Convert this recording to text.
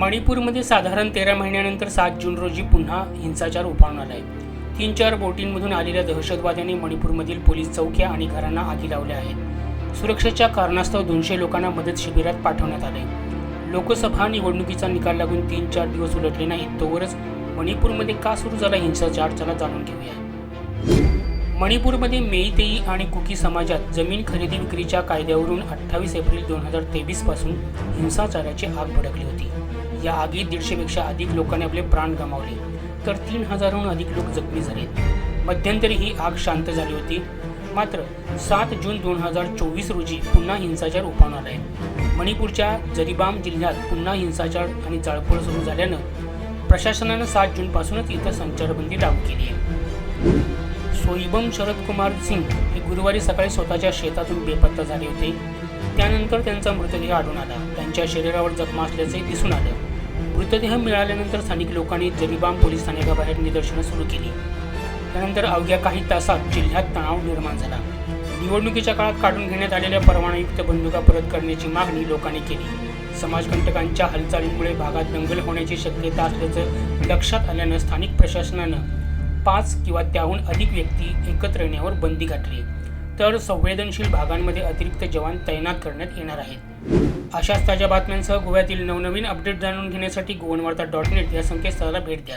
मणिपूरमध्ये साधारण तेरा महिन्यानंतर सात जून रोजी पुन्हा हिंसाचार उफाळून आहे. तीन चार बोटींमधून आलेल्या दहशतवाद्यांनी मणिपूरमधील पोलीस चौक्या आणि घरांना आगी लावल्या आहेत. सुरक्षेच्या कारणास्तव दोनशे लोकांना मदत शिबिरात पाठवण्यात आले लोकसभा निवडणुकीचा निकाल लागून तीन चार दिवस उलटले नाहीत तोवरच मणिपूरमध्ये का सुरू झाला हिंसाचार? चला जाणून घेऊया. मणिपूरमध्ये मेईतेई आणि कुकी समाजात जमीन खरेदी विक्रीच्या कायद्यावरून अठ्ठावीस एप्रिल दोन हजार तेवीसपासून हिंसाचाराची आग भडकली होती. या आगीत दीडशेपेक्षा अधिक लोकांनी आपले प्राण गमावले. तर तीन हजारहून अधिक लोक जखमी झाले. मध्यंतरी ही आग शांत झाली होती. मात्र सात जून दोन हजार चोवीस रोजी पुन्हा हिंसाचार उफाण आहे मणिपूरच्या जरीबाम जिल्ह्यात पुन्हा हिंसाचार आणि जाळपोळ सुरू झाल्यानं प्रशासनानं सात जूनपासूनच इथं संचारबंदी लागू केली आहे. सोईबम शरद कुमार सिंग हे गुरुवारी सकाळी स्वतःच्या शेतातून बेपत्ता झाले होते. त्यानंतर त्यांचा मृतदेह आढळून आला. त्यांच्या शरीरावर जखमा असल्याचे दिसून आलं. मृतदेह मिळाल्यानंतर स्थानिक लोकांनी जरिबाम पोलीस स्थानकाबाहेर निदर्शनं सुरू केली. त्यानंतर अवघ्या काही तासात जिल्ह्यात तणाव निर्माण झाला. निवडणुकीच्या काळात काढून घेण्यात आलेल्या परवानायुक्त बंदुका परत करण्याची मागणी लोकांनी केली. समाजकंटकांच्या हालचालींमुळे भागात दंगल होण्याची शक्यता असल्याचं लक्षात आल्यानं स्थानिक प्रशासनानं पाच किंवा त्याहून अधिक व्यक्ती एकत्र येण्यावर बंदी घातली. तर संवेदनशील भागांमध्ये अतिरिक्त जवान तैनात करण्यात येणार आहेत. अशाच ताज्या बातम्यांसह गोव्यातील नवनवीन अपडेट जाणून घेण्यासाठी गोवनवार्ता डॉट नेट या संकेतस्थळाला भेट द्या.